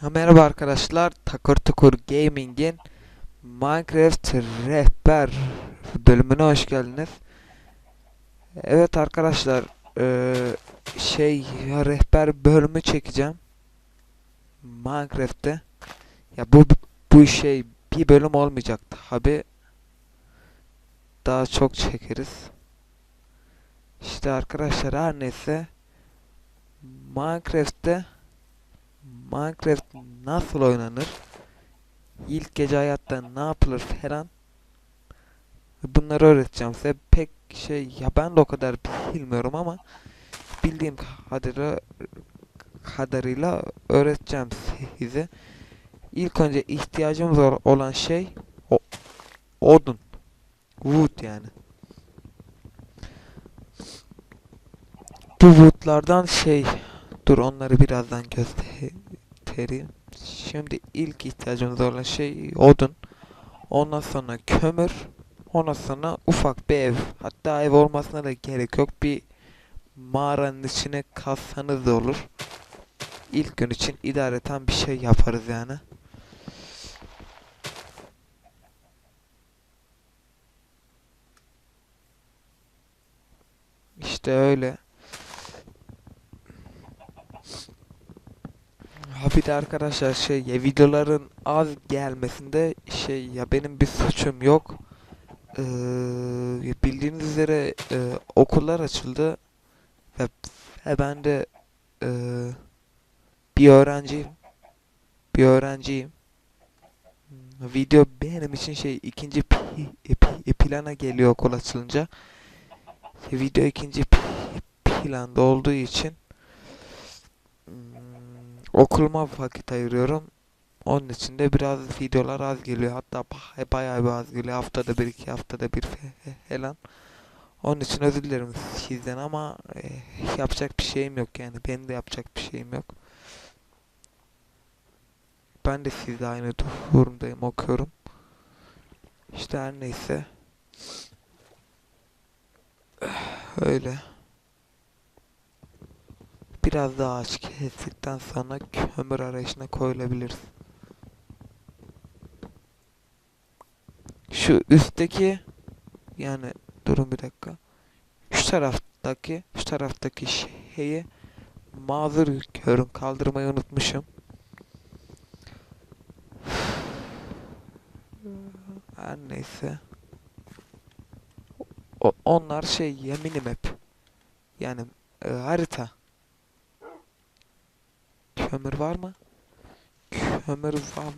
Ha, merhaba arkadaşlar, Takır Tukur Gaming'in Minecraft rehber bölümüne hoş geldiniz. Evet arkadaşlar, eee, şey rehber bölümü çekeceğim Minecraft'te. Ya bu bu şey bir bölüm olmayacak tabi. Daha çok çekeriz. İşte arkadaşlar her neyse Minecraft'te Minecraft nasıl oynanır? İlk gece hayatta ne yapılır falan. Bunları öğreteceğim size. Pek şey ya ben de o kadar bilmiyorum ama bildiğim kadarıyla kadarıyla öğreteceğim size. İlk önce ihtiyacımız ol- olan şey o, odun. Wood yani. Bu woodlardan şey dur onları birazdan göstereyim. Şimdi ilk ihtiyacımız olan şey odun. Ondan sonra kömür. Ondan sonra ufak bir ev. Hatta ev olmasına da gerek yok. Bir mağaranın içine kalsanız da olur. İlk gün için idareten bir şey yaparız yani. İşte öyle. Ha arkadaşlar şey ya videoların az gelmesinde şey ya benim bir suçum yok. Ee, bildiğiniz üzere e, okullar açıldı ve, ve ben de e, bir öğrenciyim. Bir öğrenciyim. Video benim için şey ikinci pi- pi- plana geliyor okul açılınca. Video ikinci pi- planda olduğu için okuluma vakit ayırıyorum. Onun için de biraz videolar az geliyor. Hatta ba- bayağı bir az geliyor. Haftada bir iki haftada bir falan. Onun için özür dilerim sizden ama eh, yapacak bir şeyim yok yani. Benim de yapacak bir şeyim yok. Ben de sizle aynı durumdayım okuyorum. İşte her neyse. Öyle. Biraz daha ağaç kestikten sonra kömür arayışına koyulabiliriz. Şu üstteki yani durun bir dakika. Şu taraftaki şu taraftaki şeyi mazur görün kaldırmayı unutmuşum. Her neyse. O, onlar şey ya minimap. Yani e, harita. Kömür var mı? Kömür var,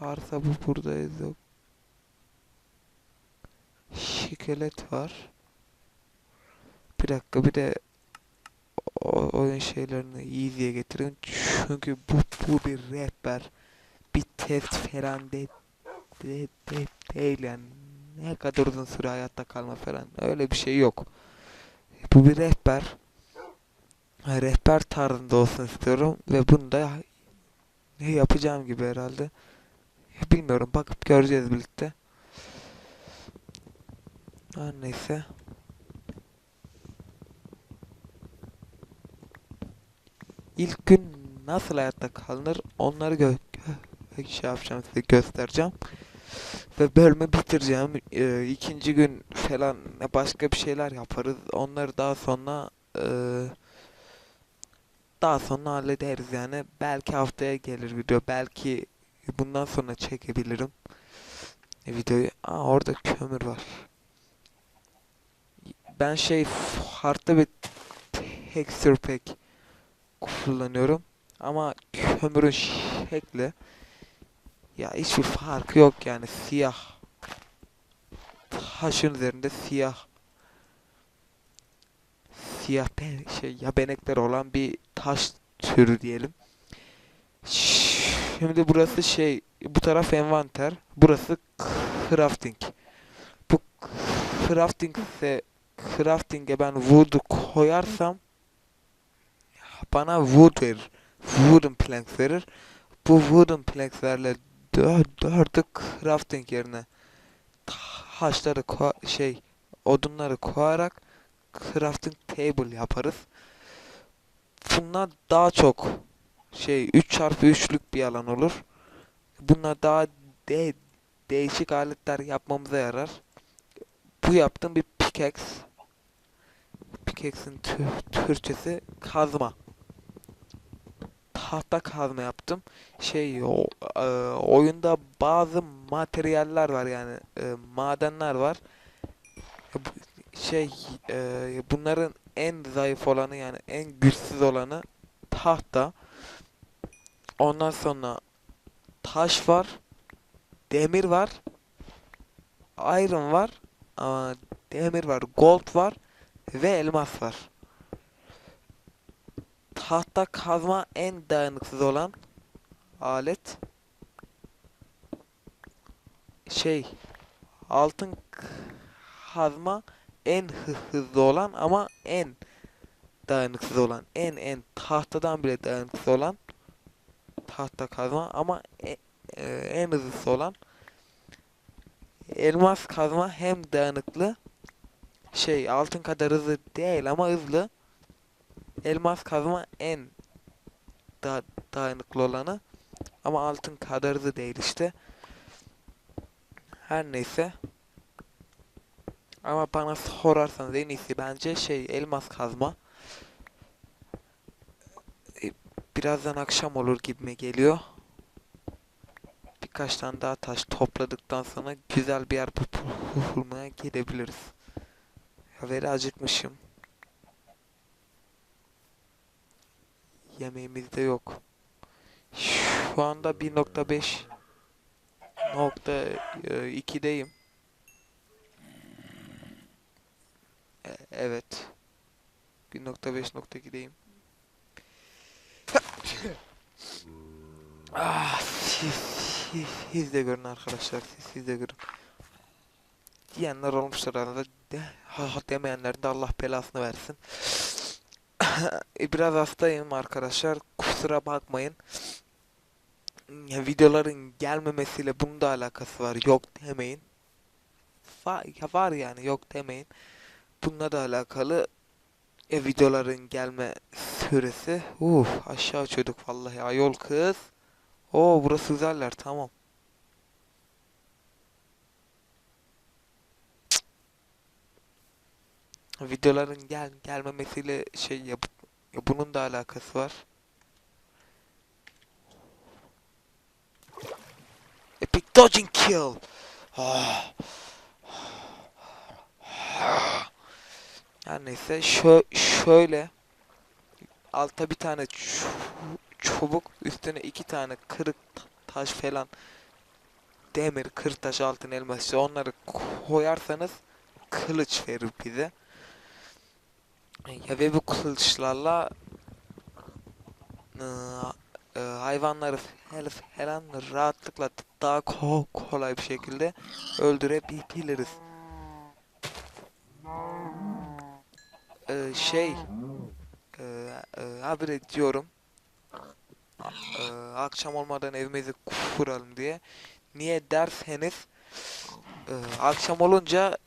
varsa bu buradayız yok. Şikelet var. Bir dakika bir de o, oyun şeylerini easy'ye getirin. Çünkü bu, bu bir rehber. Bir test falan de, de, de, değil yani. Ne kadar uzun süre hayatta kalma falan. Öyle bir şey yok. Bu bir rehber. Rehber tarzında olsun istiyorum. Ve bunu da ne yapacağım gibi herhalde. Bilmiyorum. Bakıp göreceğiz birlikte. Her neyse. İlk gün nasıl hayatta kalınır onları gö şey yapacağım size göstereceğim. Ve bölümü bitireceğim. Ee, ikinci gün falan başka bir şeyler yaparız. Onları daha sonra daha sonra hallederiz yani. Belki haftaya gelir video. Belki bundan sonra çekebilirim e, videoyu. Aa orada kömür var. Ben şey farklı bir texture pack kullanıyorum. Ama kömürün şekli ya hiçbir farkı yok yani siyah taşın üzerinde siyah siyah ben, şey ya benekler olan bir taş türü diyelim. Şimdi burası şey bu taraf envanter burası crafting. Bu crafting ise crafting'e ben wood'u koyarsam bana wood verir. Wooden planks verir. Bu wooden plankslerle dö- dördü crafting yerine taşları şey odunları koyarak crafting table yaparız. Bunlar daha çok Şey 3 çarpı 3'lük bir alan olur. Bunlar daha de değişik aletler yapmamıza yarar. Bu yaptığım bir pickaxe. Pickaxe'in tü- Türkçesi kazma. Tahta kazma yaptım. Şey o, e, oyunda bazı materyaller var yani e, madenler var. Şey e, bunların en zayıf olanı yani en güçsüz olanı tahta. Ondan sonra taş var. Demir var. Iron var. Aa, demir var. Gold var. Ve elmas var. Tahta kazma en dayanıksız olan alet. Şey altın kazma en hı- hızlı olan ama en dayanıksız olan en en tahtadan bile dayanıksız olan tahta kazma ama e- e, en hızlısı olan elmas kazma hem dayanıklı şey altın kadar hızlı değil ama hızlı. Elmas kazma en da dayanıklı olanı ama altın kadar hızlı değil işte. Her neyse ama bana sorarsanız en iyisi bence şey elmas kazma E, birazdan akşam olur gibime geliyor birkaç tane daha taş topladıktan sonra güzel bir yer bu- bulmaya gidebiliriz. Ya veri acıkmışım. Yemeğimiz de yok. Şu anda 1.5 nokta e, 2'deyim. E, Evet. 1.5.2'deyim. Ah, siz, siz, siz de görün arkadaşlar, siz, siz de görün. Diyenler olmuştur arada, de, ha, ha demeyenler de Allah belasını versin. E, Biraz hastayım arkadaşlar, kusura bakmayın. Ya, videoların gelmemesiyle bunun da alakası var, yok demeyin. Var, ya var yani, yok demeyin. Bununla da alakalı e, videoların gelme süresi. Uh, aşağı uçuyorduk vallahi ayol kız. Oo burası güzeller tamam. Videoların gel gelmemesiyle şey ya, ya bunun da alakası var. Epic dodging kill. Ah. Her neyse şö şöyle altta bir tane çu- çubuk üstüne iki tane kırık ta- taş falan demir, kırtaş, altın, elmas işte onları koyarsanız kılıç verir bize. Ya ve bu kılıçlarla ıı, ıı, hayvanları falan rahatlıkla daha ko- kolay bir şekilde öldürebiliriz. Ee, şey ee, e, habire diyorum e, akşam olmadan evimizi kuralım diye. Niye derseniz e, akşam olunca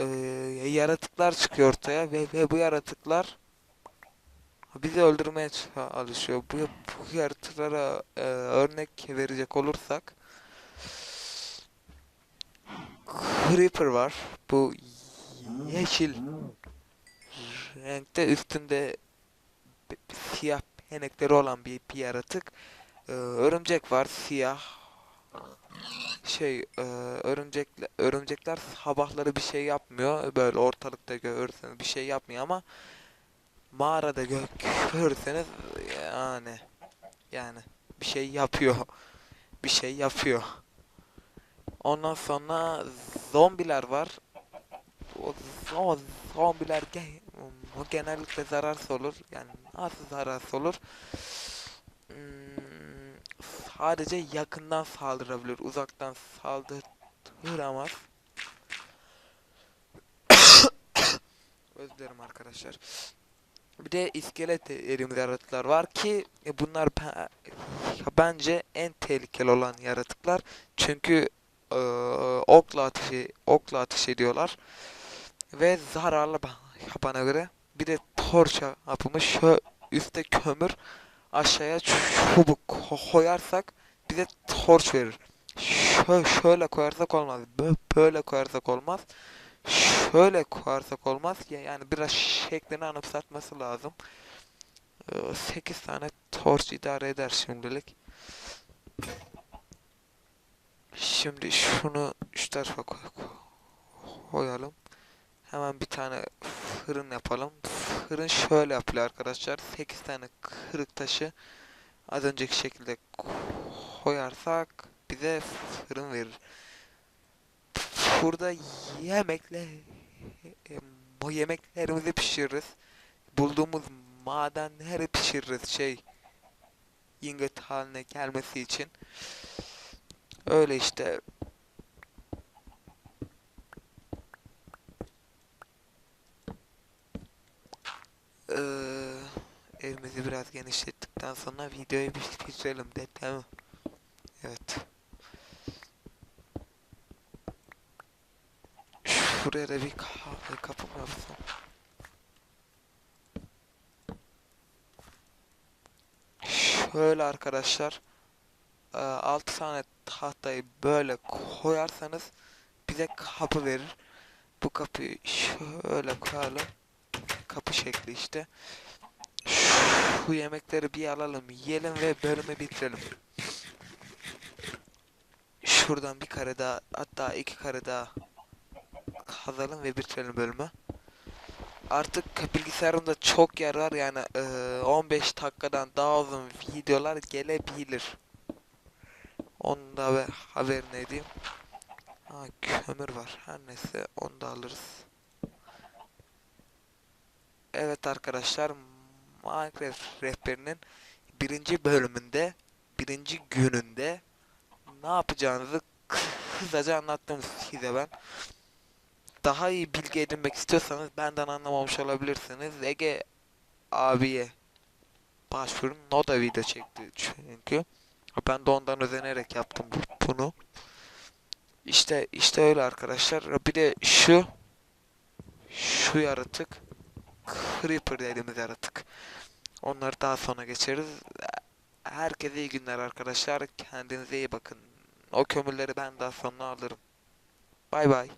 e, yaratıklar çıkıyor ortaya ve, ve bu yaratıklar bizi öldürmeye çalışıyor. Bu, bu yaratıklara e, örnek verecek olursak Creeper var. Bu yeşil renkte üstünde siyah penekleri olan bir, bir yaratık. Ee, örümcek var siyah. Şey e, örümcekler örümcekler sabahları bir şey yapmıyor. Böyle ortalıkta görürseniz bir şey yapmıyor ama mağarada gö görürseniz yani yani bir şey yapıyor. Bir şey yapıyor. Ondan sonra zombiler var. O, o zombiler ge- o genellikle zararsız olur. Yani az zararsız olur. Hmm, sadece yakından saldırabilir. Uzaktan saldıramaz. Özür dilerim arkadaşlar. Bir de iskelet erimli yaratıklar var ki e, bunlar be- bence en tehlikeli olan yaratıklar. Çünkü eee, okla ateş okla ateş ediyorlar ve zararlı bana göre. Bir de torça yapılmış. Şu üstte kömür, aşağıya çubuk ko- koyarsak bize torç verir. Şö- şöyle koyarsak olmaz. Bö- Böyle koyarsak olmaz. Şöyle koyarsak olmaz. Ya- Yani biraz şeklini anımsatması lazım. 8 tane torç idare eder şimdilik. Şimdi şunu şu tarafa koy, koy- koyalım. Hemen bir tane fırın yapalım. Fırın şöyle yapılıyor arkadaşlar. 8 tane kırık taşı az önceki şekilde koyarsak bize fırın verir. Burada yemekle bu yemeklerimizi pişiririz. Bulduğumuz madenleri pişiririz şey ingot haline gelmesi için. Öyle işte. Eee evimizi biraz genişlettikten sonra videoyu bir bitirelim de değil mi? Evet. Şuraya da bir kahve kapı mı yapsam? Şöyle arkadaşlar. 6 tane tahtayı böyle koyarsanız bize kapı verir. Bu kapıyı şöyle koyalım. Kapı şekli işte. Şu yemekleri bir alalım, yiyelim ve bölümü bitirelim. Şuradan bir kare daha, hatta iki kare daha kazalım ve bitirelim bölümü. Artık bilgisayarımda çok yer var yani eee, 15 dakikadan daha uzun videolar gelebilir. Onu da haber, haberini edeyim. Ha, kömür var. Her neyse onu da alırız. Evet arkadaşlar Minecraft rehberinin birinci bölümünde birinci gününde ne yapacağınızı kısaca anlattım size ben. Daha iyi bilgi edinmek istiyorsanız benden anlamamış olabilirsiniz. Ege abiye başvurun. O video çekti çünkü. Ben de ondan özenerek yaptım bu- bunu. İşte işte öyle arkadaşlar. Bir de şu şu yaratık Creeper dediğimiz yaratık. Onları daha sonra geçeriz. Herkese iyi günler arkadaşlar. Kendinize iyi bakın. O kömürleri ben daha sonra alırım. Bay bay.